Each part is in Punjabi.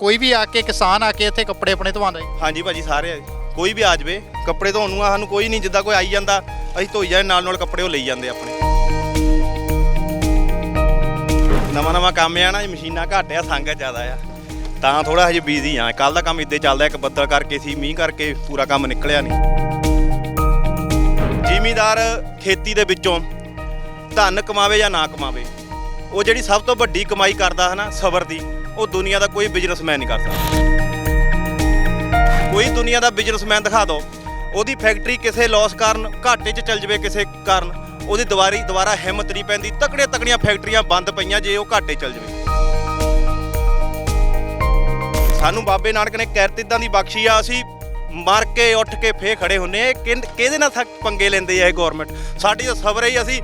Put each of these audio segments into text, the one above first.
ਕੋਈ ਵੀ ਆ ਕੇ, ਕਿਸਾਨ ਆ ਕੇ ਇੱਥੇ ਕੱਪੜੇ ਆਪਣੇ ਧਵਾਉਂਦਾ ਹੈ ਹਾਂਜੀ ਭਾਜੀ, ਸਾਰੇ ਆ। ਕੋਈ ਵੀ ਆ ਜਾਵੇ, ਕੱਪੜੇ ਧੋਣ ਨੂੰ ਆ ਸਾਨੂੰ, ਕੋਈ ਨਹੀਂ, ਜਿੱਦਾਂ ਕੋਈ ਆਈ ਜਾਂਦਾ, ਅਸੀਂ ਧੋਈ ਜਾਂਦੇ ਨਾਲ ਨਾਲ ਕੱਪੜੇ ਉਹ ਲਈ ਜਾਂਦੇ ਆਪਣੇ। ਨਵਾਂ ਨਵਾਂ ਕੰਮ ਆ ਨਾ, ਇਹ ਮਸ਼ੀਨਾਂ ਘੱਟ ਆ ਸੰਗਤ ਜ਼ਿਆਦਾ ਆ। ਤਾਂ ਥੋੜਾ ਹਜੇ ਬੀਜ਼ੀ ਆ। ਕੱਲ ਦਾ ਕੰਮ ਇੱਦੇ ਚੱਲਦਾ, ਇੱਕ ਬੱਦਲ ਕਰਕੇ ਸੀ, ਮੀਂਹ ਕਰਕੇ ਪੂਰਾ ਕੰਮ ਨਿਕਲਿਆ ਨਹੀਂ। ਜ਼ਿਮੀਦਾਰ ਖੇਤੀ ਦੇ ਵਿੱਚੋਂ ਧਨ ਕਮਾਵੇ ਜਾਂ ਨਾ ਕਮਾਵੇ, ਉਹ ਜਿਹੜੀ ਸਭ ਤੋਂ ਵੱਡੀ ਕਮਾਈ ਕਰਦਾ ਹੈ ਨਾ, ਸਬਰ ਦੀ। ਉਹ ਦੁਨੀਆ ਦਾ ਕੋਈ ਬਿਜ਼ਨਸਮੈਨ ਨਹੀਂ ਕਰ ਸਕਦਾ ਕੋਈ ਦੁਨੀਆ ਦਾ ਬਿਜ਼ਨਸਮੈਨ ਦਿਖਾ ਦਿਓ ਉਹਦੀ ਫੈਕਟਰੀ ਕਿਸੇ ਲਾਸ ਕਾਰਨ ਘਾਟੇ 'ਚ ਚੱਲ ਜਵੇ ਕਿਸੇ ਕਾਰਨ, ਉਹਦੀ ਦੁਬਾਰੀ, ਦੁਬਾਰਾ ਹਿੰਮਤ ਨਹੀਂ ਪੈਂਦੀ ਤਕੜੀਆਂ ਤਕੜੀਆਂ ਫੈਕਟਰੀਆਂ ਬੰਦ ਪਈਆਂ ਜੇ ਉਹ ਘਾਟੇ ਚੱਲ ਜਵੇ। ਸਾਨੂੰ ਬਾਬੇ ਨਾਨਕ ਨੇ ਕਿਰਤ ਇਦਾਂ ਦੀ ਬਖਸ਼ੀ ਆ, ਅਸੀਂ ਮਰ ਕੇ, ਉੱਠ ਕੇ ਫੇ ਖੜੇ ਹੁੰਨੇ ਆ, ਇਹ ਕਿਹਦੇ ਨਾਲ ਥੱਕ ਪੰਗੇ ਲੈਂਦੇ ਆ ਇਹ ਗਵਰਨਮੈਂਟ ਸਾਡੀ ਤਾਂ ਸਬਰ ਹੀ ਅਸੀਂ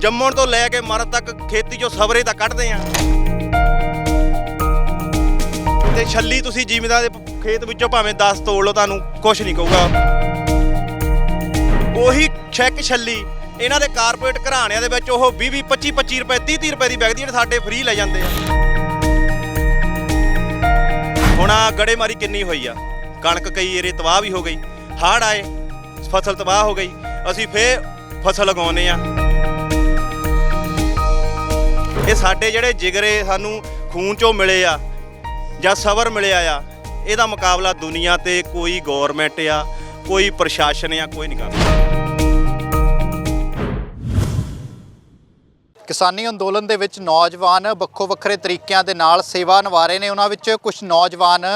ਜੰਮਣ ਤੋਂ ਲੈ ਕੇ ਮਰਨ ਤੱਕ ਖੇਤੀ 'ਚੋਂ ਸਬਰੇ ਤਾਂ ਕੱਢਦੇ ਆ ਤੇ ਛੱਲੀ ਤੁਸੀਂ ਜ਼ਿਮੀਦਾਰ ਦੇ ਖੇਤ ਵਿੱਚੋਂ ਭਾਵੇਂ 10 ਤੋੜ ਲਓ, ਤੁਹਾਨੂੰ ਕੁਝ ਨਹੀਂ ਕਹੂਗਾ। ਉਹੀ ਚੈੱਕ ਛੱਲੀ, ਇਹਨਾਂ ਦੇ ਕਾਰਪੋਰੇਟ ਘਰਾਣਿਆਂ ਦੇ ਵਿੱਚ ਉਹ 20 20 25 25 ਰੁਪਏ 30 30 ਰੁਪਏ ਦੀ ਵਿਕਦੀ, ਜਿਹੜੇ ਸਾਡੇ ਫ੍ਰੀ ਲੈ ਜਾਂਦੇ ਆ। ਹੁਣ ਆ ਗੜੇਮਾਰੀ ਕਿੰਨੀ ਹੋਈ ਆ। ਕਣਕ ਕਈ ਏਰੇ ਤਬਾਹ ਵੀ ਹੋ ਗਈ ਹੜ੍ਹ ਆਏ, ਫਸਲ ਤਬਾਹ ਹੋ ਗਈ, ਅਸੀਂ ਫੇਰ ਫਸਲ ਲਗਾਉਨੇ ਆ। ਇਹ ਸਾਡੇ ਜਿਹੜੇ ਜਿਗਰੇ ਸਾਨੂੰ ਖੂਨ ਚੋਂ ਮਿਲੇ ਆ ਜਾਂ ਸਬਰ ਮਿਲਿਆ ਆ ਇਹਦਾ ਮੁਕਾਬਲਾ ਦੁਨੀਆ ਤੇ ਕੋਈ ਗਵਰਨਮੈਂਟ ਆ ਕੋਈ ਪ੍ਰਸ਼ਾਸਨ ਆ ਕੋਈ ਨਹੀਂ ਕਰਦਾ। ਕਿਸਾਨੀ ਅੰਦੋਲਨ ਦੇ ਵਿੱਚ ਨੌਜਵਾਨ ਵੱਖੋ ਵੱਖਰੇ ਤਰੀਕਿਆਂ ਦੇ ਨਾਲ ਸੇਵਾ ਨਿਭਾ ਰਹੇ ਨੇ। ਉਹਨਾਂ ਵਿੱਚ ਕੁਝ ਨੌਜਵਾਨ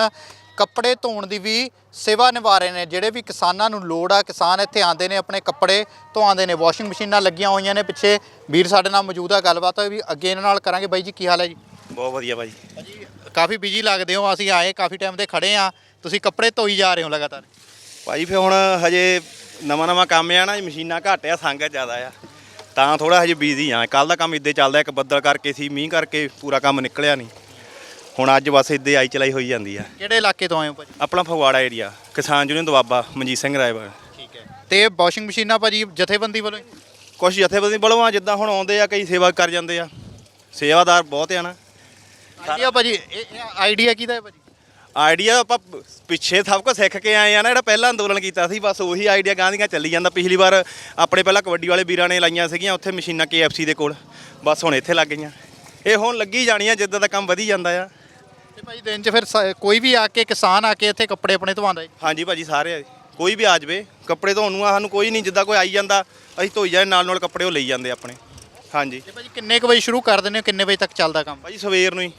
ਕੱਪੜੇ ਧੋਣ ਦੀ ਵੀ ਸੇਵਾ ਨਿਭਾ ਰਹੇ ਨੇ। ਜਿਹੜੇ ਵੀ ਕਿਸਾਨਾਂ ਨੂੰ ਲੋੜ ਆ ਕਿਸਾਨ ਇੱਥੇ ਆਉਂਦੇ ਨੇ ਆਪਣੇ ਕੱਪੜੇ ਧੋਆਉਂਦੇ ਨੇ ਵਾਸ਼ਿੰਗ ਮਸ਼ੀਨਾਂ ਲੱਗੀਆਂ ਹੋਈਆਂ ਨੇ ਪਿੱਛੇ। ਵੀਰ ਸਾਡੇ ਨਾਲ ਮੌਜੂਦ ਆ ਗੱਲਬਾਤ ਵੀ ਅੱਗੇ ਇਹਨਾਂ ਨਾਲ ਕਰਾਂਗੇ। ਬਾਈ ਜੀ ਕੀ ਹਾਲ ਹੈ ਜੀ? ਬਹੁਤ ਵਧੀਆ ਭਾਜੀ ਜੀ ਕਾਫੀ ਬਿਜ਼ੀ ਲੱਗਦੇ ਹੋ ਅਸੀਂ ਆਏ ਕਾਫੀ ਟਾਈਮ ਦੇ ਖੜੇ ਆ ਤੁਸੀਂ ਕੱਪੜੇ ਧੋਈ ਜਾ ਰਹੇ ਹੋ ਲਗਾਤਾਰ। ਭਾਜੀ ਫੇ ਹੁਣ ਹਜੇ ਨਵਾਂ ਨਵਾਂ ਕੰਮ ਆ ਨਾ ਮਸ਼ੀਨਾਂ ਘੱਟ ਆ ਸੰਗਤ ਜ਼ਿਆਦਾ ਆ। ਤਾਂ ਥੋੜਾ ਹਜੇ ਬੀਜ਼ੀ ਆ। ਕੱਲ ਦਾ ਕੰਮ ਇੱਦੇ ਚੱਲਦਾ ਇੱਕ ਬੱਦਲ ਕਰਕੇ ਸੀ ਮੀਂਹ ਕਰਕੇ ਪੂਰਾ ਕੰਮ ਨਿਕਲਿਆ ਨਹੀਂ। ਹੁਣ ਅੱਜ ਬਸ ਇੱਦੇ ਆਈ ਚਲਾਈ ਹੋਈ ਜਾਂਦੀ ਆ। ਕਿਹੜੇ ਇਲਾਕੇ ਤੋਂ ਆਏ ਹੋ ਭਾਜੀ? ਆਪਣਾ ਫਗਵਾੜਾ ਏਰੀਆ ਕਿਸਾਨ ਯੂਨੀਅਨ ਦਵਾਬਾ ਮਨਜੀਤ ਸਿੰਘ ਰਾਏਵਾਲ। ਠੀਕ ਹੈ। ਤੇ ਵਾਸ਼ਿੰਗ ਮਸ਼ੀਨਾਂ ਭਾਜੀ ਜਥੇਬੰਦੀ ਵੱਲੋਂ? ਕੁਛ ਜਥੇਬੰਦੀ ਬਲਵਾ ਜਿੱਦਾਂ ਹੁਣ ਆਉਂਦੇ ਆ ਕਈ ਸੇਵਾ ਕਰ ਜਾਂਦੇ ਆ। ਸੇਵਾਦਾਰ ਬਹੁਤ ਆ ਨਾ। ਆਈਡੀਆ ਭਾਜੀ ਇਹ ਆਈਡੀਆ ਕਿਹਦਾ ਹੈ ਭਾਜੀ? ਆਈਡੀਆ ਆਪਾਂ ਪਿੱਛੇ ਸਭ ਕੁਝ ਸਿੱਖ ਕੇ ਆਏ ਆ ਨਾ ਜਿਹੜਾ ਪਹਿਲਾਂ ਅੰਦੋਲਨ ਕੀਤਾ ਸੀ ਬਸ ਉਹੀ ਆਈਡੀਆ ਗਾਂਧੀਆਂ ਚੱਲੀ ਜਾਂਦਾ। ਪਿਛਲੀ ਵਾਰ ਆਪਣੇ ਪਹਿਲਾਂ ਕਬੱਡੀ ਵਾਲੇ ਵੀਰਾਂ ਨੇ ਲਾਈਆਂ ਸੀਗੀਆਂ ਉੱਥੇ ਮਸ਼ੀਨਾਂ KFC ਦੇ ਕੋਲ। ਬਸ ਹੁਣ ਇੱਥੇ ਲੱਗ ਗਈਆਂ। ਇਹ ਹੁਣ ਲੱਗੀ ਜਾਣੀਆਂ ਜਿੱਦਾਂ ਦਾ ਕੰਮ ਵਧੀ ਜਾਂਦਾ ਆ। ਤੇ ਭਾਜੀ ਦਿਨ 'ਚ ਫਿਰ ਸ- ਕੋਈ ਵੀ ਆ ਕੇ ਕਿਸਾਨ ਆ ਕੇ ਇੱਥੇ ਕੱਪੜੇ ਆਪਣੇ ਧਵਾਉਂਦਾ ਹੈ ਹਾਂਜੀ ਭਾਜੀ ਸਾਰੇ ਆ। ਕੋਈ ਵੀ ਆ ਜਾਵੇ ਕੱਪੜੇ ਧੋਣ ਨੂੰ ਆ ਸਾਨੂੰ ਕੋਈ ਨਹੀਂ ਜਿੱਦਾਂ ਕੋਈ ਆਈ ਜਾਂਦਾ ਅਸੀਂ ਧੋਈ ਜਾਂਦੇ ਨਾਲ ਨਾਲ ਕੱਪੜੇ ਉਹ ਲਈ ਜਾਂਦੇ ਆਪਣੇ। ਹਾਂਜੀ। ਤੇ ਭਾਜੀ ਕਿੰਨੇ ਕੁ ਵਜੇ ਸ਼ੁਰੂ ਕਰ ਦਿੰਦੇ ਹੋ ਕਿੰਨੇ ਵਜੇ ਤੱਕ ਚੱਲਦਾ ਕੰਮ? ਭਾਜੀ ਸਵੇਰ ਨੂੰ ਹੀ।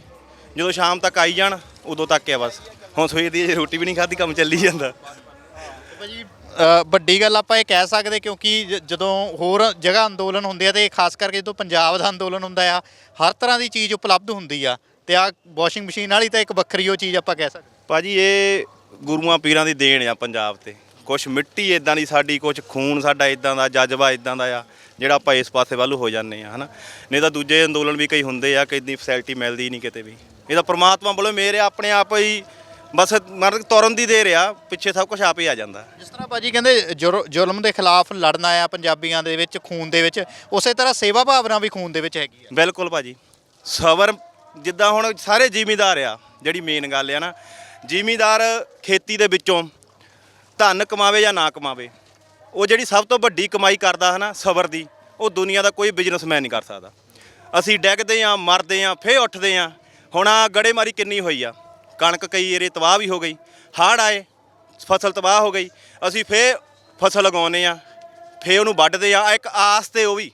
ਜਦੋਂ ਸ਼ਾਮ ਤੱਕ ਆਈ ਜਾਣ ਉਦੋਂ ਤੱਕ ਆ ਬਸ। ਹੁਣ ਸਵੇਰ ਦੀ ਰੋਟੀ ਵੀ ਨਹੀਂ ਖਾਧੀ ਕੰਮ ਚੱਲੀ ਜਾਂਦਾ। ਭਾਜੀ ਅ, ਵੱਡੀ ਗੱਲ ਆਪਾਂ ਇਹ ਕਹਿ ਸਕਦੇ ਕਿਉਂਕਿ ਜ- ਜਦੋਂ ਹੋਰ ਜਗ੍ਹਾ ਅੰਦੋਲਨ ਹੁੰਦੇ ਆ ਤੇ ਖਾਸ ਕਰਕੇ ਜਦੋਂ ਪੰਜਾਬ ਦਾ ਅੰਦੋਲਨ ਹੁੰਦਾ ਆ ਹਰ ਤਰ੍ਹਾਂ ਦੀ ਚੀਜ਼ ਉਪਲਬਧ ਹੁੰਦੀ ਆ। ਤੇ ਆ ਵਾਸ਼ਿੰਗ ਮਸ਼ੀਨ ਵਾਲੀ ਤਾਂ ਇੱਕ ਵੱਖਰੀ ਉਹ ਚੀਜ਼ ਆਪਾਂ ਕਹਿ ਸਕਦੇ। ਭਾਜੀ ਇਹ ਗੁਰੂਆਂ ਪੀਰਾਂ ਦੀ ਦੇਣ ਆ ਪੰਜਾਬ ਤੇ। ਕੁਛ ਮਿੱਟੀ ਇਦਾਂ ਦੀ ਸਾਡੀ ਕੁਛ ਖੂਨ ਸਾਡਾ ਇਦਾਂ ਦਾ ਜਜ਼ਬਾ ਇਦਾਂ ਦਾ ਆ ਜਿਹੜਾ ਆਪਾਂ ਇਸ ਪਾਸੇ ਵੱਲ ਹੋ ਜਾਂਦੇ ਆ ਹਨਾ। ਨਹੀਂ ਤਾਂ ਦੂਜੇ ਅੰਦੋਲਨ ਵੀ ਕਈ ਹੁੰਦੇ ਆ ਕਿ ਇੰਨੀ ਫੈਸਿਲਿਟੀ ਮਿਲਦੀ ਨਹੀਂ ਕਿਤੇ ਵੀ। ਇਹ ਤਾਂ ਪ੍ਰਮਾਤਮਾ ਵੱਲੋਂ ਮੇਰੇ ਆਪਣੇ ਆਪ ਹੀ ਬਸ ਮਰਦ ਤੁਰਨ ਦੀ ਦੇਰ ਆ ਪਿੱਛੇ ਸਭ ਕੁਝ ਆਪ ਹੀ ਆ ਜਾਂਦਾ। ਜਿਸ ਤਰ੍ਹਾਂ ਭਾਜੀ ਕਹਿੰਦੇ ਜੁਰ- ਜ਼ੁਲਮ ਦੇ ਖਿਲਾਫ ਲੜਨਾ ਆ ਪੰਜਾਬੀਆਂ ਦੇ ਵਿੱਚ ਖੂਨ ਦੇ ਵਿੱਚ ਉਸੇ ਤਰ੍ਹਾਂ ਸੇਵਾ ਭਾਵਨਾ ਵੀ ਖੂਨ ਦੇ ਵਿੱਚ ਹੈਗੀ ਆ। ਬਿਲਕੁਲ ਭਾਜੀ। ਸਬਰ ਜਿੱਦਾਂ ਹੁਣ ਸਾਰੇ ਜ਼ਿਮੀਦਾਰ ਆ ਜਿਹੜੀ ਮੇਨ ਗੱਲ ਆ ਨਾ ਜ਼ਿਮੀਦਾਰ ਖੇਤੀ ਦੇ ਵਿੱਚੋਂ ਧਨ ਕਮਾਵੇ ਜਾਂ ਨਾ ਕਮਾਵੇ ਉਹ ਜਿਹੜੀ ਸਭ ਤੋਂ ਵੱਡੀ ਕਮਾਈ ਕਰਦਾ ਹੈ ਨਾ ਸਬਰ ਦੀ ਉਹ ਦੁਨੀਆ ਦਾ ਕੋਈ ਬਿਜ਼ਨਸਮੈਨ ਨਹੀਂ ਕਰ ਸਕਦਾ। ਅਸੀਂ ਡੈਗਦੇ ਆ ਮਰਦੇ ਆ ਫੇਰ ਉੱਠਦੇ ਆ ਹੁਣ ਆ ਗੜੇਮਾਰੀ ਕਿੰਨੀ ਹੋਈ ਆ? ਕਣਕ ਕਈ ਏਰੇ ਤਬਾਹ ਵੀ ਹੋ ਗਈ ਹੜ੍ਹ ਆਏ, ਫਸਲ ਤਬਾਹ ਹੋ ਗਈ, ਅਸੀਂ ਫੇਰ ਫਸਲ ਲਗਾਉਨੇ ਆ, ਫੇਰ ਉਹਨੂੰ ਵੱਢਦੇ ਆ ਇੱਕ ਆਸ ਤੇ ਉਹ ਵੀ,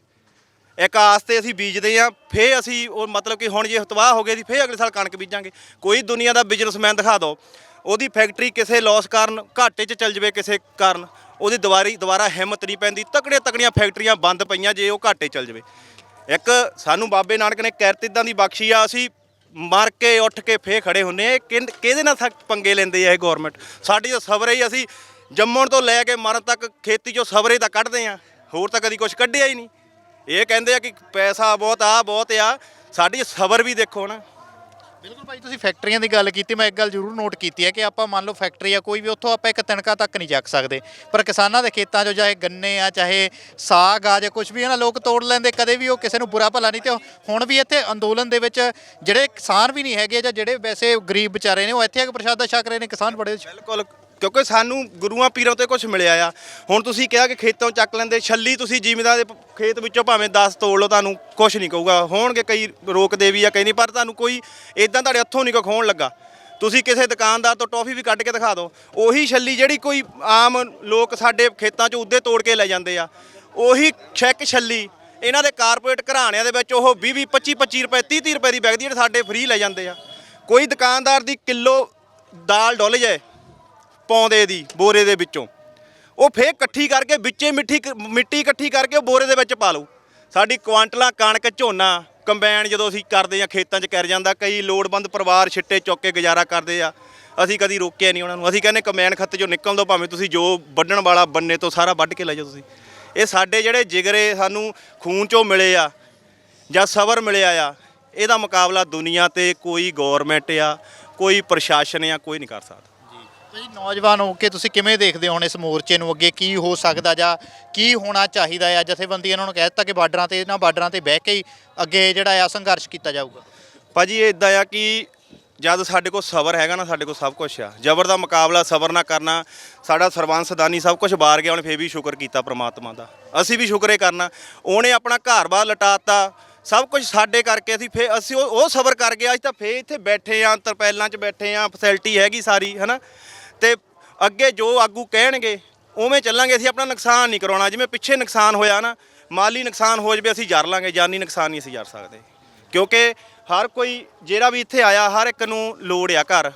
ਇੱਕ ਆਸ ਤੇ ਅਸੀਂ ਬੀਜਦੇ ਆ, ਫੇਰ ਅਸੀਂ ਉਹ ਮਤਲਬ ਕਿ ਹੁਣ ਜੇ ਤਬਾਹ ਹੋ ਗਏ ਸੀ ਫੇਰ ਅਗਲੇ ਸਾਲ ਕਣਕ ਬੀਜਾਂਗੇ। ਕੋਈ ਦੁਨੀਆ ਦਾ ਬਿਜ਼ਨਸਮੈਨ ਦਿਖਾ ਦਿਓ, ਉਹਦੀ ਫੈਕਟਰੀ ਕਿਸੇ ਲਾਸ ਕਾਰਨ ਘਾਟੇ 'ਚ ਚੱਲ ਜਵੇ ਕਿਸੇ ਕਾਰਨ, ਉਹਦੀ ਦੁਬਾਰੀ, ਦੁਬਾਰਾ ਹਿੰਮਤ ਨਹੀਂ ਪੈਂਦੀ ਤਕੜੀਆਂ ਤਕੜੀਆਂ ਫੈਕਟਰੀਆਂ ਬੰਦ ਪਈਆਂ ਜੇ ਉਹ ਘਾਟੇ ਚੱਲ ਜਵੇ। ਇੱਕ ਸਾਨੂੰ ਬਾਬੇ ਨਾਨਕ ਨੇ ਕਿਰਤ ਇਦਾਂ ਦੀ ਬਖਸ਼ੀ ਆ, ਅਸੀਂ ਮਰ ਕੇ ਉੱਠ ਕੇ ਫੇਰ ਖੜੇ ਹੁੰਨੇ ਆ। ਇਹ ਕਿਹਨ- ਕਿਹਦੇ ਨਾਲ ਥੱਕ ਪੰਗੇ ਲੈਂਦੇ ਆ ਇਹ ਗਵਰਨਮੈਂਟ ਸਾਡੀ ਤਾਂ ਸਬਰ ਹੀ ਅਸੀਂ ਜੰਮਣ ਤੋਂ ਲੈ ਕੇ ਮਰਨ ਤੱਕ ਖੇਤੀ 'ਚੋਂ ਸਬਰੇ ਤਾਂ ਕੱਢਦੇ ਆ। ਹੋਰ ਤਾਂ ਕਦੀ ਕੁਝ ਕੱਢਿਆ ਹੀ ਨਹੀਂ। ਇਹ ਕਹਿੰਦੇ ਆ ਕਿ ਪੈਸਾ ਬਹੁਤ ਆ ਬਹੁਤ ਆ। ਸਾਡੀ ਸਬਰ ਵੀ ਦੇਖੋ ਨਾ। ਬਿਲਕੁਲ ਭਾਈ, ਤੁਸੀਂ ਫੈਕਟਰੀਆਂ ਦੀ ਗੱਲ ਕੀਤੀ, ਮੈਂ ਇੱਕ ਗੱਲ ਜ਼ਰੂਰ ਨੋਟ ਕੀਤੀ ਹੈ ਕਿ ਆਪਾਂ ਮੰਨ ਲਓ ਫੈਕਟਰੀ ਆ ਕੋਈ ਵੀ, ਉੱਥੋਂ ਆਪਾਂ ਇੱਕ ਤਣਕਾ ਤੱਕ ਨਹੀਂ ਚੱਕ ਸਕਦੇ। ਪਰ ਕਿਸਾਨਾਂ ਦੇ ਖੇਤਾਂ 'ਚੋਂ ਚਾਹੇ ਗੰਨੇ ਆ, ਚਾਹੇ ਸਾਗ ਆ, ਜਾਂ ਕੁਝ ਵੀ ਹੈ ਨਾ ਲੋਕ ਤੋੜ ਲੈਂਦੇ, ਕਦੇ ਵੀ ਉਹ ਕਿਸੇ ਨੂੰ ਬੁਰਾ ਭਲਾ ਨਹੀਂ ਤੇ ਹੁਣ ਵੀ ਇੱਥੇ ਅੰਦੋਲਨ ਦੇ ਵਿੱਚ ਜਿਹੜੇ ਕਿਸਾਨ ਵੀ ਨਹੀਂ ਹੈਗੇ ਜਾਂ ਜਿਹੜੇ ਵੈਸੇ ਗਰੀਬ ਵਿਚਾਰੇ ਨੇ, ਉਹ ਇੱਥੇ ਆ ਕੇ ਪ੍ਰਸ਼ਾਦਾ ਛਕ ਰਹੇ ਨੇ, ਕਿਸਾਨ ਬੜੇ ਬਿਲਕੁਲ ਕਿਉਂਕਿ ਸਾਨੂੰ ਗੁਰੂਆਂ ਪੀਰਾਂ ਤੋਂ ਕੁਝ ਮਿਲਿਆ ਆ। ਹੁਣ ਤੁਸੀਂ ਕਿਹਾ ਕਿ ਖੇਤੋਂ ਚੱਕ ਲੈਂਦੇ, ਛੱਲੀ ਤੁਸੀਂ ਜ਼ਿਮੀਦਾਰ ਦੇ ਖੇਤ ਵਿੱਚੋਂ ਭਾਵੇਂ 10 ਤੋੜ ਲਓ, ਤੁਹਾਨੂੰ ਕੁਝ ਨਹੀਂ ਕਹੂਗਾ। ਹੋਣਗੇ ਕਈ ਰੋਕਦੇ ਵੀ ਆ, ਕਈ ਨਹੀਂ, ਪਰ ਤੁਹਾਨੂੰ ਕੋਈ ਇਦਾਂ ਤੁਹਾਡੇ ਹੱਥੋਂ ਨਹੀਂ ਕੋ ਖੋਣ ਲੱਗਾ। ਤੁਸੀਂ ਕਿਸੇ ਦੁਕਾਨਦਾਰ ਤੋਂ ਟੌਫੀ ਵੀ ਕੱਢ ਕੇ ਦਿਖਾ ਦਿਓ। ਉਹੀ ਛੱਲੀ ਜਿਹੜੀ ਕੋਈ ਆਮ ਲੋਕ ਸਾਡੇ ਖੇਤਾਂ 'ਚ ਉੱਦੇ ਤੋੜ ਕੇ ਲੈ ਜਾਂਦੇ ਆ। ਉਹੀ ਚੈੱਕ ਛੱਲੀ, ਇਹਨਾਂ ਦੇ ਕਾਰਪੋਰੇਟ ਘਰਾਣਿਆਂ ਦੇ ਵਿੱਚ ਉਹ 20 20 25 25 ਰੁਪਏ 30 30 ਰੁਪਏ ਦੀ ਵਿਕਦੀ ਜਿਹੜੇ ਸਾਡੇ ਫ੍ਰੀ ਲੈ ਜਾਂਦੇ ਆ। ਕੋਈ ਦੁਕਾਨਦਾਰ ਦੀ ਕਿਲੋ ਦਾਲ ਡੁੱਲ ਜਾਏ ਪਾਉਂਦੇ ਦੀ ਬੋਰੇ ਦੇ ਵਿੱਚੋਂ। ਉਹ ਫੇਰ ਇਕੱਠੀ ਕਰਕੇ ਵਿੱਚੇ ਮਿੱਠੀ ਮਿੱਟੀ ਇਕੱਠੀ ਕਰਕੇ ਉਹ ਬੋਰੇ ਦੇ ਵਿੱਚ ਪਾ ਲਓ। ਸਾਡੀ ਕੁਆਂਟਲਾਂ ਕਣਕ ਝੋਨਾ, ਕੰਬਾਈਨ ਜਦੋਂ ਅਸੀਂ ਕਰਦੇ ਆ ਖੇਤਾਂ 'ਚ ਕਰ ਜਾਂਦਾ, ਕਈ ਲੋੜਵੰਦ ਪਰਿਵਾਰ ਛਿੱਟੇ ਚੁੱਕ ਕੇ ਗੁਜ਼ਾਰਾ ਕਰਦੇ ਆ। ਅਸੀਂ ਕਦੀ ਰੋਕਿਆ ਨਹੀਂ ਉਹਨਾਂ ਨੂੰ। ਅਸੀਂ ਕਹਿੰਦੇ ਕੰਬਾਈਨ ਖੱਤ 'ਚੋਂ ਨਿਕਲ ਦੋ ਭਾਵੇਂ ਤੁਸੀਂ ਜੋ ਵੱਢਣ ਵਾਲਾ ਬੰਨੇ ਤੋਂ ਸਾਰਾ ਵੱਢ ਕੇ ਲੈ ਜਾਓ ਤੁਸੀਂ। ਇਹ ਸਾਡੇ ਜਿਹੜੇ ਜਿਗਰੇ ਸਾਨੂੰ ਖੂਨ 'ਚੋਂ ਮਿਲੇ ਆ, ਜਾਂ ਸਬਰ ਮਿਲਿਆ ਆ, ਇਹਦਾ ਮੁਕਾਬਲਾ ਦੁਨੀਆ ਤੇ ਕੋਈ ਗਵਰਨਮੈਂਟ ਆ, ਕੋਈ ਪ੍ਰਸ਼ਾਸਨ ਆ, ਕੋਈ ਨਹੀਂ ਕਰ ਸਕਦਾ। ਤੁਸੀਂ ਨੌਜਵਾਨ ਹੋ ਕੇ ਤੁਸੀਂ ਕਿਵੇਂ ਦੇਖਦੇ ਹੋ ਹੁਣ ਇਸ ਮੋਰਚੇ ਨੂੰ? ਅੱਗੇ ਕੀ ਹੋ ਸਕਦਾ ਜਾਂ ਕੀ ਹੋਣਾ ਚਾਹੀਦਾ ਆ? ਜਥੇਬੰਦੀਆਂ ਇਹਨਾਂ ਨੂੰ ਕਹਿ ਦਿੱਤਾ ਕਿ ਬਾਰਡਰਾਂ ਤੇ, ਇਹਨਾਂ ਬਾਰਡਰਾਂ ਤੇ ਬਹਿ ਕੇ ਹੀ ਅੱਗੇ ਜਿਹੜਾ ਆ ਸੰਘਰਸ਼ ਕੀਤਾ ਜਾਊਗਾ। ਭਾਜੀ, ਇਹ ਇਦਾਂ ਆ ਕਿ ਜਦ ਸਾਡੇ ਕੋਲ ਸਬਰ ਹੈਗਾ ਨਾ, ਸਾਡੇ ਕੋਲ ਸਭ ਕੁਝ ਆ। ਜ਼ਬਰ ਦਾ ਮੁਕਾਬਲਾ, ਸਬਰ ਨਾ ਕਰਨਾ, ਸਾਡਾ ਸਰਬੰਸ ਦਾਨੀ ਸਭ ਕੁਝ ਬਾਰ ਗਿਆ, ਉਹਨੇ ਫੇਰ ਵੀ ਸ਼ੁਕਰ ਕੀਤਾ ਪ੍ਰਮਾਤਮਾ ਦਾ। ਅਸੀਂ ਵੀ ਸ਼ੁਕਰੇ ਕਰਨਾ। ਉਹਨੇ ਆਪਣਾ ਘਰ-ਬਾਰ ਲਟਾਤਾ, ਸਭ ਕੁਝ ਸਾਡੇ ਕਰਕੇ ਅਸੀਂ ਫੇ ਅਸੀਂ ਉਹ ਉਹ ਸਬਰ ਕਰ ਗਿਆ ਅੱਜ ਤਾਂ ਫੇ ਇੱਥੇ ਬੈਠੇ ਆ ਤਰਪੈਲਾਂ 'ਚ ਬੈਠੇ ਆ, ਫੈਸਿਲਿਟੀ ਹੈਗੀ ਸਾਰੀ, ਹਨਾ? ਤੇ ਅੱਗੇ ਜੋ ਆਗੂ ਕਹਿਣਗੇ, ਉਵੇਂ ਚੱਲਾਂਗੇ, ਅਸੀਂ ਆਪਣਾ ਨੁਕਸਾਨ ਨਹੀਂ ਕਰਾਉਣਾ। ਜਿਵੇਂ ਪਿੱਛੇ ਨੁਕਸਾਨ ਹੋਇਆ ਨਾ, ਮਾਲੀ ਨੁਕਸਾਨ ਹੋ ਜਵੇ, ਅਸੀਂ ਜਰ ਲਾਂਗੇ, ਜਾਨੀ ਨੁਕਸਾਨ ਨਹੀਂ ਅਸੀਂ ਜਰ ਸਕਦੇ। ਕਿਉਂਕਿ ਹਰ ਕੋਈ, ਜਿਹੜਾ ਵੀ ਇੱਥੇ ਆਇਆ, ਹਰ ਇੱਕ ਨੂੰ ਲੋੜ ਆ ਘਰ।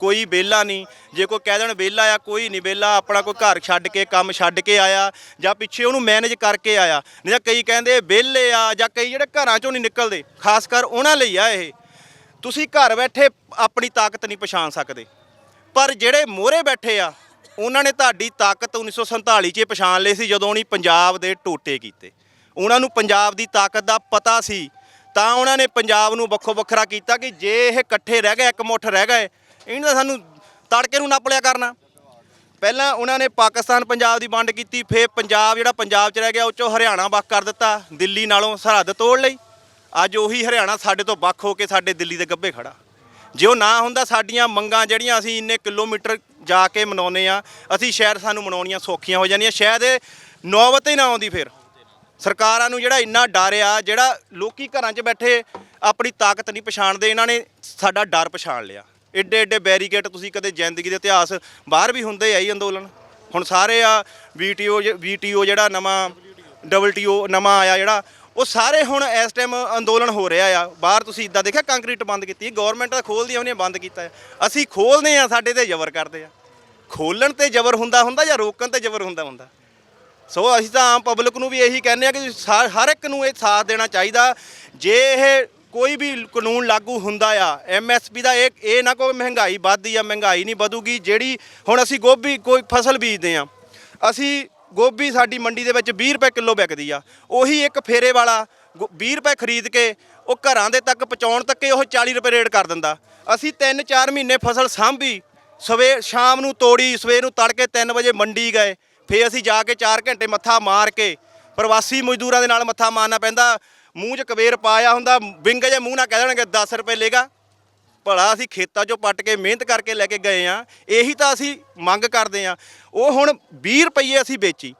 ਕੋਈ ਵਿਹਲਾ ਨਹੀਂ। ਜੇ ਕੋਈ ਕਹਿ ਦੇਣ ਵਿਹਲਾ ਆ, ਕੋਈ ਨਹੀਂ ਵਿਹਲਾ। ਆਪਣਾ ਕੋਈ ਘਰ ਛੱਡ ਕੇ, ਕੰਮ ਛੱਡ ਕੇ ਆਇਆ, ਜਾਂ ਪਿੱਛੇ ਉਹਨੂੰ ਮੈਨੇਜ ਕਰਕੇ ਆਇਆ। ਜਾਂ ਕਈ ਕਹਿੰਦੇ ਵਿਹਲੇ ਆ, ਜਾਂ ਕਈ ਜਿਹੜੇ ਘਰਾਂ ਚੋਂ ਨਹੀਂ ਨਿਕਲਦੇ, ਖਾਸ ਕਰ ਉਹਨਾਂ ਲਈ ਆ ਇਹ। ਤੁਸੀਂ ਘਰ ਬੈਠੇ ਆਪਣੀ ਤਾਕਤ ਨਹੀਂ ਪਛਾਣ ਸਕਦੇ। ਪਰ ਜਿਹੜੇ ਮੋਹਰੇ ਬੈਠੇ ਆ, ਉਹਨਾਂ ਨੇ ਤੁਹਾਡੀ ਤਾਕਤ 1947 'ਚ ਪਛਾਣ ਲਈ ਸੀ ਜਦੋਂ ਉਹਨੀ ਪੰਜਾਬ ਦੇ ਟੋਟੇ ਕੀਤੇ। ਉਹਨਾਂ ਨੂੰ ਪੰਜਾਬ ਦੀ ਤਾਕਤ ਦਾ ਪਤਾ ਸੀ, ਤਾਂ ਉਹਨਾਂ ਨੇ ਪੰਜਾਬ ਨੂੰ ਵੱਖੋ ਵੱਖਰਾ ਕੀਤਾ ਕਿ ਜੇ ਇਹ ਇਕੱਠੇ ਰਹਿ ਗਏ ਇੱਕ ਮੁੱਠ ਰਹਿ ਗਏ, ਇਹਨਾਂ ਦਾ ਸਾਨੂੰ ਤੜਕੇ ਨੂੰ ਨੱਪ ਲਿਆ ਕਰਨਾ। ਪਹਿਲਾਂ ਉਹਨਾਂ ਨੇ ਪਾਕਿਸਤਾਨ ਪੰਜਾਬ ਦੀ ਵੰਡ ਕੀਤੀ, ਫਿਰ ਪੰਜਾਬ ਜਿਹੜਾ ਪੰਜਾਬ 'ਚ ਰਹਿ ਗਿਆ, ਉਹ 'ਚੋਂ ਹਰਿਆਣਾ ਵੱਖ ਕਰ ਦਿੱਤਾ, ਦਿੱਲੀ ਨਾਲੋਂ ਸਰਹੱਦ ਤੋੜ ਲਈ। ਅੱਜ ਉਹੀ ਹਰਿਆਣਾ ਸਾਡੇ ਤੋਂ ਵੱਖ ਹੋ ਕੇ ਸਾਡੇ ਦਿੱਲੀ ਦੇ ਗੱਭੇ ਖੜਾ ਜੇ ਉਹ ਨਾ ਹੁੰਦਾ, ਸਾਡੀਆਂ ਮੰਗਾਂ ਜਿਹੜੀਆਂ ਅਸੀਂ ਇੰਨੇ ਕਿਲੋਮੀਟਰ ਜਾ ਕੇ ਮਨਾਉਨੇ ਆ ਅਸੀਂ ਸ਼ਾਇਦ ਸਾਨੂੰ ਮਨਾਉਣੀਆਂ ਸੌਖੀਆਂ ਹੋ ਜਾਂਦੀਆਂ। ਸ਼ਾਇਦ ਇਹ ਨੌਬਤ ਹੀ ਨਾ ਆਉਂਦੀ ਫਿਰ। ਸਰਕਾਰਾਂ ਨੂੰ ਜਿਹੜਾ ਇੰਨਾ ਡਰ ਆ, ਜਿਹੜਾ ਲੋਕੀ ਘਰਾਂ 'ਚ ਬੈਠੇ ਆਪਣੀ ਤਾਕਤ ਨਹੀਂ ਪਛਾਣਦੇ, ਇਹਨਾਂ ਨੇ ਸਾਡਾ ਡਰ ਪਛਾਣ ਲਿਆ। ਏਡੇ ਏਡੇ ਬੈਰੀਕੇਡ ਤੁਸੀਂ ਕਦੇ ਜ਼ਿੰਦਗੀ ਦੇ ਇਤਿਹਾਸ ਬਾਹਰ ਵੀ ਹੁੰਦੇ ਆ ਹੀ ਅੰਦੋਲਨ। ਹੁਣ ਸਾਰੇ ਆ, ਵੀਟੀਓ ਵੀਟੀਓ ਜਿਹੜਾ ਨਵਾਂ ਡਬਲਟੀਓ ਨਵਾਂ ਆਇਆ ਜਿਹੜਾ ਉਹ ਸਾਰੇ ਹੁਣ ਇਸ ਟਾਈਮ ਅੰਦੋਲਨ ਹੋ ਰਿਹਾ ਆ। ਬਾਹਰ ਤੁਸੀਂ ਇਦਾਂ ਦੇਖਿਆ ਕੰਕਰੀਟ ਬੰਦ ਕੀਤੀ ਗਵਰਨਮੈਂਟ ਤਾਂ ਖੋਲਦੀ ਉਹਨੇ ਬੰਦ ਕੀਤਾ ਆ ਅਸੀਂ ਖੋਲਦੇ ਆ ਸਾਡੇ ਤੇ ਜ਼ਬਰ ਕਰਦੇ ਆ। ਖੋਲਣ ਤੇ ਜ਼ਬਰ ਹੁੰਦਾ ਹੁੰਦਾ ਜਾਂ ਰੋਕਣ ਤੇ ਜ਼ਬਰ ਹੁੰਦਾ ਹੁੰਦਾ? ਸੋ ਅਸੀਂ ਤਾਂ ਆਮ ਪਬਲਿਕ ਨੂੰ ਵੀ ਇਹੀ ਕਹਿੰਦੇ ਆ ਕਿ ਸਾ- ਹਰ ਇੱਕ ਨੂੰ ਇਹ ਸਾਥ ਦੇਣਾ ਚਾਹੀਦਾ। ਜੇ ਇਹ ਕੋਈ ਵੀ ਕਾਨੂੰਨ ਲਾਗੂ ਹੁੰਦਾ ਆ ਐਮਐਸਪੀ ਦਾ ਇਹ ਇਹ ਨਾ ਕੋਈ ਮਹਿੰਗਾਈ ਵੱਧਦੀ ਆ, ਮਹਿੰਗਾਈ ਨਹੀਂ ਵਧੂਗੀ। ਜਿਹੜੀ ਹੁਣ ਅਸੀਂ ਗੋਭੀ, ਕੋਈ ਫਸਲ ਬੀਜਦੇ ਆ ਅਸੀਂ ਗੋਭੀ ਸਾਡੀ ਮੰਡੀ ਦੇ ਵਿੱਚ 20 ਰੁਪਏ ਕਿਲੋ ਵਿਕਦੀ ਆ। ਉਹੀ ਇੱਕ ਫੇਰੇ ਵਾਲਾ ਗੋ- 20 ਰੁਪਏ ਖਰੀਦ ਕੇ ਉਹ ਘਰਾਂ ਦੇ ਤੱਕ ਪਹੁੰਚਾਉਣ ਤੱਕ ਉਹ 40 ਰੁਪਏ ਰੇਟ ਕਰ ਦਿੰਦਾ। ਅਸੀਂ 3-4 ਮਹੀਨੇ ਫਸਲ ਸਾਂਭੀ ਸਵੇਰ ਸ਼ਾਮ ਨੂੰ ਤੋੜੀ, ਸਵੇਰ ਨੂੰ ਤੜਕੇ 3 ਵਜੇ ਮੰਡੀ ਗਏ, ਫੇਰ ਅਸੀਂ ਜਾ ਕੇ 4 ਘੰਟੇ ਮੱਥਾ ਮਾਰ ਕੇ ਪ੍ਰਵਾਸੀ ਮਜ਼ਦੂਰਾਂ ਦੇ ਨਾਲ ਮੱਥਾ ਮਾਰਨਾ ਪੈਂਦਾ। ਮੂੰਹ 'ਚ ਕਵੇਰ ਪਾਇਆ ਹੁੰਦਾ, ਵਿੰਗ ਜੇ ਮੂੰਹ ਨਾਲ ਕਹਿ ਦੇਣਗੇ 10 ਰੁਪਏ ਲੇਗਾ ਭਲਾ ਅਸੀਂ ਖੇਤਾਂ 'ਚੋਂ ਪੱਟ ਕੇ ਮਿਹਨਤ ਕਰਕੇ ਲੈ ਕੇ ਗਏ ਆ, ਇਹੀ ਤਾਂ ਅਸੀਂ ਮੰਗ ਕਰਦੇ ਆ। ਉਹ ਹੁਣ 20 ਰੁਪਏ ਅਸੀਂ ਵੇਚੀ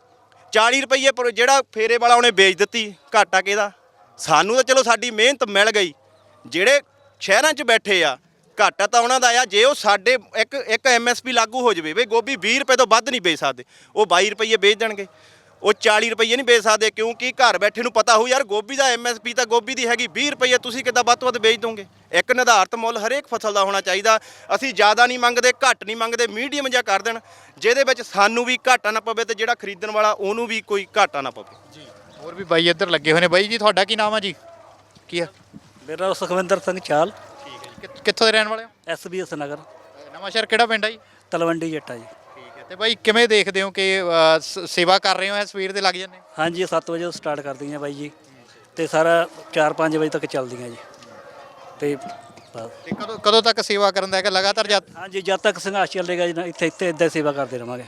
40 ਰੁਪਏ ਪਰ ਜਿਹੜਾ ਫੇਰੇ ਵਾਲਾ ਉਹਨੇ ਵੇਚ ਦਿੱਤੀ, ਘਾਟਾ ਕਿਹਦਾ? ਸਾਨੂੰ ਤਾਂ ਚਲੋ ਸਾਡੀ ਮਿਹਨਤ ਮਿਲ ਗਈ। ਜਿਹੜੇ ਸ਼ਹਿਰਾਂ 'ਚ ਬੈਠੇ ਆ, ਘਾਟਾ ਤਾਂ ਉਹਨਾਂ ਦਾ ਆ, ਜੇ ਉਹ ਸਾਡੇ ਇੱਕ ਇੱਕ ਐਮਐਸਪੀ ਲਾਗੂ ਹੋ ਜਾਵੇ, ਵੀ ਗੋਭੀ 20 ਰੁਪਏ ਤੋਂ ਵੱਧ ਨਹੀਂ ਵੇਚ ਸਕਦੇ, ਉਹ 22 ਰੁਪਏ ਵੇਚ ਦੇਣਗੇ। ਉਹ 40 ਰੁਪਏ ਨਹੀਂ ਵੇਚ ਸਕਦੇ ਕਿਉਂਕਿ ਘਰ ਬੈਠੇ ਨੂੰ ਪਤਾ ਹੋਊ ਯਾਰ ਗੋਭੀ ਦਾ ਐਮਐਸਪੀ ਤਾਂ ਗੋਭੀ ਦੀ ਹੈਗੀ 20 ਰੁਪਏ ਤੁਸੀਂ ਕਿੱਦਾਂ ਵੱਧ ਤੋਂ ਵੱਧ ਵੇਚ ਦੋਗੇ? ਇੱਕ ਨਿਰਧਾਰਤ ਮੁੱਲ ਹਰੇਕ ਫਸਲ ਦਾ ਹੋਣਾ ਚਾਹੀਦਾ। ਅਸੀਂ ਜ਼ਿਆਦਾ ਨਹੀਂ ਮੰਗਦੇ ਘੱਟ ਨਹੀਂ ਮੰਗਦੇ ਮੀਡੀਅਮ ਜਿਹਾ ਕਰ ਦੇਣ ਜਿਹਦੇ ਵਿੱਚ ਸਾਨੂੰ ਵੀ ਘਾਟਾ ਨਾ ਪਵੇ ਤੇ ਜਿਹੜਾ ਖਰੀਦਣ ਵਾਲਾ ਉਹਨੂੰ ਵੀ ਕੋਈ ਘਾਟਾ ਨਾ ਪਵੇ। ਜੀ। ਹੋਰ ਵੀ ਬਾਈ ਇੱਧਰ ਲੱਗੇ ਹੋਏ ਨੇ। ਬਾਈ ਜੀ ਤੁਹਾਡਾ ਕੀ ਨਾਮ ਆ ਜੀ? ਕੀ ਆ? ਮੇਰਾ ਨਾਮ ਸੁਖਵਿੰਦਰ ਸਿੰਘ ਚਾਲ। ਠੀਕ ਹੈ ਜੀ। ਕਿੱਥੋਂ ਦੇ ਰਹਿਣ ਵਾਲੇ ਹੋ? ਐਸਬੀਐਸ ਨਗਰ। ਨਵਾਂ ਸ਼ਹਿਰ ਕਿਹੜਾ ਪਿੰਡ ਆ ਜੀ? ਤਲਵੰਡੀ ਜੱਟਾ ਜੀ। ਤੇ ਬਾਈ ਕਿਵੇਂ ਦੇਖਦੇ ਹੋ ਕਿ ਅ, ਸ- ਸੇਵਾ ਕਰ ਰਹੇ ਹੋ ਇਸ ਸਵੇਰ ਦੇ ਲੱਗ ਜਾਂਦੇ? ਹਾਂਜੀ 7 ਵਜੇ ਸਟਾਰਟ ਕਰਦੀਆਂ ਬਾਈ ਜੀ। ਤੇ ਸਾਰਾ 4-5 ਵਜੇ ਤੱਕ ਚੱਲਦੀਆਂ ਜੀ। ਤੇ ਬਸ। ਤੇ ਕਦੋਂ ਕਦੋਂ ਤੱਕ ਸੇਵਾ ਕਰਨ ਦਾ ਹੈ ਕਿ ਲਗਾਤਾਰ ਜਦ? ਹਾਂਜੀ ਜਦ ਤੱਕ ਸੰਘਰਸ਼ ਚੱਲੇਗਾ ਜੀ ਨਾ ਇੱਥੇ ਇੱਥੇ ਇਦਾਂ ਸੇਵਾ ਕਰਦੇ ਰਵਾਂਗੇ।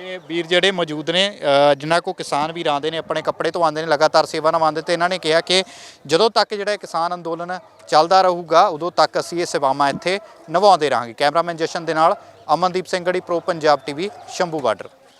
ਇਹ ਵੀਰ ਜਿਹੜੇ ਮੌਜੂਦ ਨੇ ਅ, ਜਿਨ੍ਹਾਂ ਕੋ ਕਿਸਾਨ ਵੀਰ ਆਉਂਦੇ ਨੇ ਆਪਣੇ ਕੱਪੜੇ ਤੋਂ ਆਉਂਦੇ ਨੇ ਲਗਾਤਾਰ ਸੇਵਾ ਨਿਭਾਉਂਦੇ ਤੇ ਇਹਨਾਂ ਨੇ ਕਿਹਾ ਕਿ ਜਦੋਂ ਤੱਕ ਜਿਹੜਾ ਇਹ ਕਿਸਾਨ ਅੰਦੋਲਨ ਚੱਲਦਾ ਰਹੂਗਾ ਉਦੋਂ ਤੱਕ ਅਸੀਂ ਇਹ ਸੇਵਾਵਾਂ ਇੱਥੇ ਨਿਭਾਉਂਦੇ ਰਹਾਂਗੇ। ਕੈਮਰਾਮੈਨ ਜਸ਼ਨ ਦੇ ਨਾਲ Amandeep Singh Garhi Pro Punjab TV Shambhu border.